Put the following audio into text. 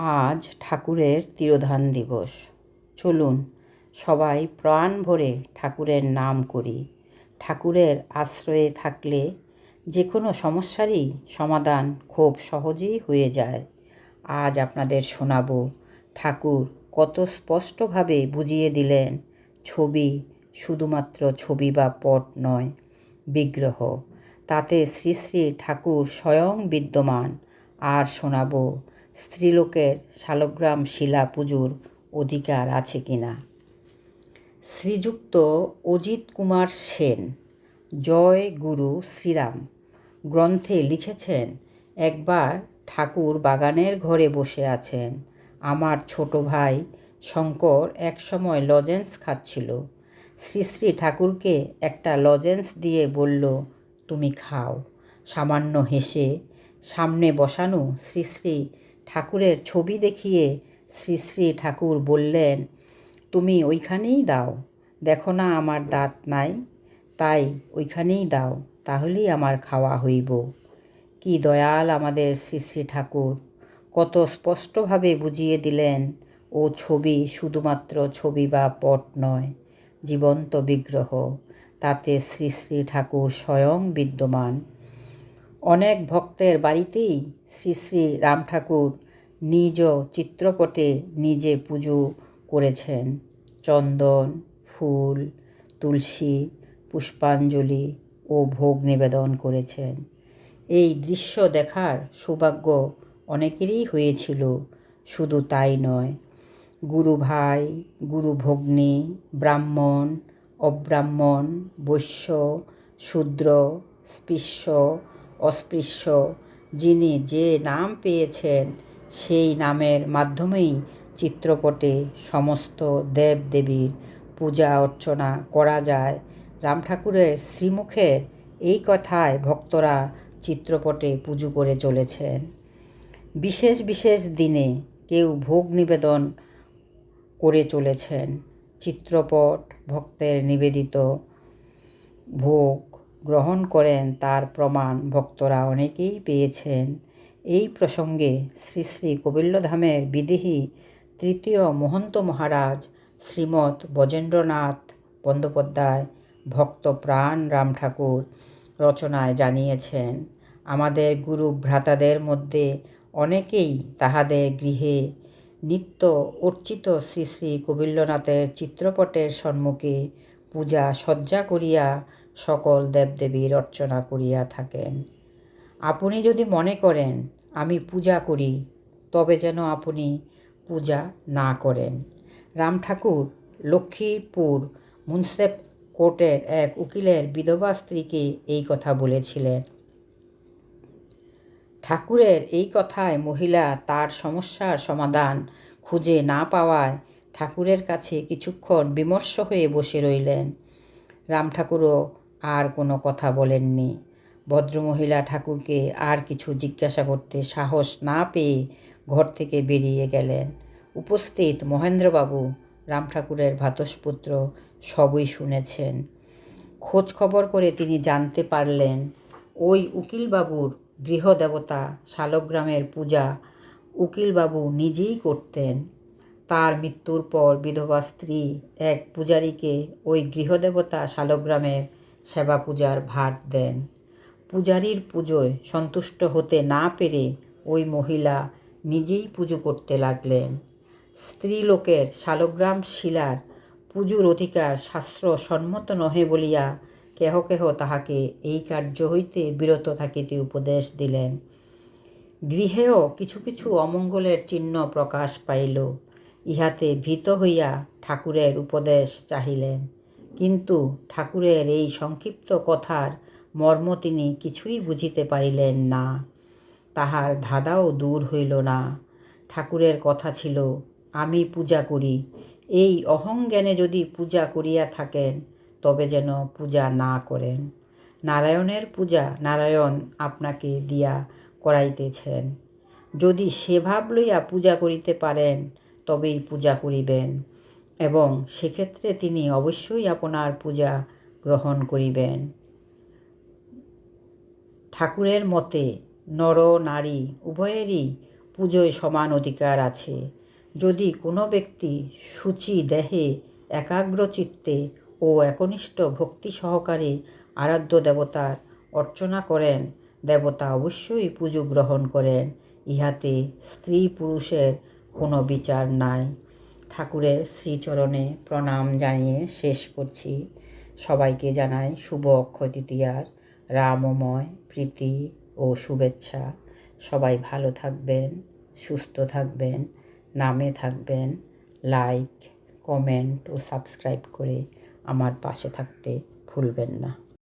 আজ ঠাকুরের তিরোধান দিবস। চলুন, সবাই প্রাণ ভরে ঠাকুরের নাম করি। ঠাকুরের আশ্রয়ে থাকলে যে কোনো সমস্যারই সমাধান খুব সহজেই হয়ে যায়। আজ আপনাদের শোনাব, ঠাকুর কত স্পষ্টভাবে বুঝিয়ে দিলেন, ছবি শুধুমাত্র ছবি বা পট নয়, বিগ্রহ। তাতে শ্রী শ্রী ঠাকুর স্বয়ং বিদ্যমান। আর শোনাবো স্ত্রীলোকের শালগ্রাম শিলা পুজোর অধিকার আছে কিনা শ্রীযুক্ত অজিত কুমার সেন, জয় গুরু শ্রীরাম গ্রন্থে লিখেছেন, একবার ঠাকুর বাগানের ঘরে বসে আছেন। আমার ছোট ভাই শঙ্কর একসময় লজেন্স খাচ্ছিল। শ্রী শ্রী ঠাকুরকে একটা লজেন্স দিয়ে বলল, তুমি খাও। সামান্য হেসে সামনে বসানো শ্রী শ্রী ঠাকুরের ছবি দেখিয়ে শ্রী শ্রী ঠাকুর বললেন, তুমি ওইখানেই দাও। দেখো না আমার দাঁত নাই, তাই ওইখানেই দাও, তাহলেই আমার খাওয়া হইব। কি দয়াল আমাদের শ্রী শ্রী ঠাকুর। কত স্পষ্টভাবে বুঝিয়ে দিলেন, ও ছবি শুধুমাত্র ছবি বা পট নয়, জীবন্ত বিগ্রহ। তাতে শ্রী শ্রী ঠাকুর স্বয়ং বিদ্যমান। অনেক ভক্তের বাড়িতেই শ্রী শ্রী রাম ঠাকুর নিজ চিত্রপটে নিজে পুজো করেছেন। চন্দন, ফুল, তুলসী, পুষ্পাঞ্জলি ও ভোগ নিবেদন করেছেন। এই দৃশ্য দেখার সৌভাগ্য অনেকেরই হয়েছিল, শুধু তাই নয়। গুরু ভাই, গুরু ভগ্নী, ব্রাহ্মণ, অব্রাহ্মণ, বৈশ্য, শূদ্র, স্পৃশ্য, অস্পৃশ্য যিনি যে নাম পেয়েছেন, সেই নামের মাধ্যমেই চিত্রপটে সমস্ত দেব দেবীর পূজা অর্চনা করা যায়। রাম ঠাকুরের শ্রীমুখের এই কথায় ভক্তরা চিত্রপটে পুজো করে চলেছেন। বিশেষ বিশেষ দিনে কেউ ভোগ নিবেদন করে চলেছেন। চিত্রপট ভক্তের নিবেদিত ভোগ গ্রহণ করেন তার প্রমাণ ভক্তরা অনেকেই পেয়েছেন। এই প্রসঙ্গে শ্রী শ্রী কবিল্লধামের বিদেহী তৃতীয় মহন্ত মহারাজ শ্রীমৎ বজেন্দ্রনাথ বন্দ্যোপাধ্যায় ভক্ত প্রাণ রাম ঠাকুর রচনায় জানিয়েছেন, আমাদের গুরু ভ্রাতাদের মধ্যে অনেকেই তাহাদের গৃহে নিত্য অর্চিত শ্রী শ্রী কবিল্লনাথের চিত্রপটের সম্মুখে পূজা সজ্জা করিয়া সকল দেবদেবীর অর্চনা করিয়া থাকেন। আপনি যদি মনে করেন, আমি পূজা করি, তবে যেন আপনি পূজা না করেন। রাম ঠাকুর, লক্ষ্মীপুর মুন্সেপ কোর্টের এক উকিলের বিধবা স্ত্রীকে এই কথা বলেছিলেন। ঠাকুরের এই কথায় মহিলা তার সমস্যার সমাধান খুঁজে না পাওয়ায় ঠাকুরের কাছে কিছুক্ষণ বিমর্ষ হয়ে বসে রইলেন। রাম ঠাকুরও আর কোনো কথা বলেননি। ভদ্রমহিলা ঠাকুরকে আর কিছু জিজ্ঞাসা করতে সাহস না পেয়ে ঘর থেকে বেরিয়ে গেলেন। উপস্থিত মহেন্দ্রবাবু রাম ঠাকুরের ভাতসপুত্র সবই শুনেছেন। খোঁজ খবর করে তিনি জানতে পারলেন, ওই উকিলবাবুর গৃহদেবতা শালগ্রামের পূজা উকিলবাবু নিজেই করতেন। তার মৃত্যুর পর বিধবা স্ত্রী এক পূজারীকে ওই গৃহদেবতা শালগ্রামের সেবা পূজার ভার দেন। পূজারীর পুজোয় সন্তুষ্ট হতে না পেরে ওই মহিলা নিজেই পুজো করতে লাগলেন। স্ত্রীলোকের শালগ্রাম শিলার পুজোর অধিকার শাস্ত্র সম্মত নহে বলিয়া কেহ কেহ তাহাকে এই কার্য হইতে বিরত থাকিতে উপদেশ দিলেন। গৃহেও কিছু কিছু অমঙ্গলের চিহ্ন প্রকাশ পাইল। ইহাতে ভীত হইয়া ঠাকুরের উপদেশ চাহিলেন। কিন্তু ঠাকুরের এই সংক্ষিপ্ত কথার মর্ম তিনি কিছুই বুঝিতে পারিলেন না। তাহার ধাঁধাও দূর হইল না। ঠাকুরের কথা ছিল, আমি পূজা করি। এই অহংজ্ঞানে যদি পূজা করিয়া থাকেন, তবে যেন পূজা না করেন। নারায়ণের পূজা নারায়ণ আপনাকে দিয়া করাইতেছেন। যদি সে ভাব লইয়া পূজা করিতে পারেন, তবেই পূজা করিবেন। এবং সেক্ষেত্রে তিনি অবশ্যই আপনার পূজা গ্রহণ করিবেন। ঠাকুরের মতে, নর, নারী উভয়েরই পুজোয় সমান অধিকার আছে। যদি কোনো ব্যক্তি সূচি দেহে একাগ্র চিত্তে ও একনিষ্ঠ ভক্তি সহকারে আরাধ্য দেবতার অর্চনা করেন, দেবতা অবশ্যই পুজো গ্রহণ করেন। ইহাতে স্ত্রী পুরুষের কোনো বিচার নাই। ঠাকুরের শ্রীচরণে প্রণাম জানিয়ে শেষ করছি। সবাইকে জানাই শুভ অক্ষয় তৃতীয়ার রামময় প্রীতি ও শুভেচ্ছা। সবাই ভালো থাকবেন, সুস্থ থাকবেন, নামে থাকবেন। লাইক, কমেন্ট ও সাবস্ক্রাইব করে আমার পাশে থাকতে ভুলবেন না।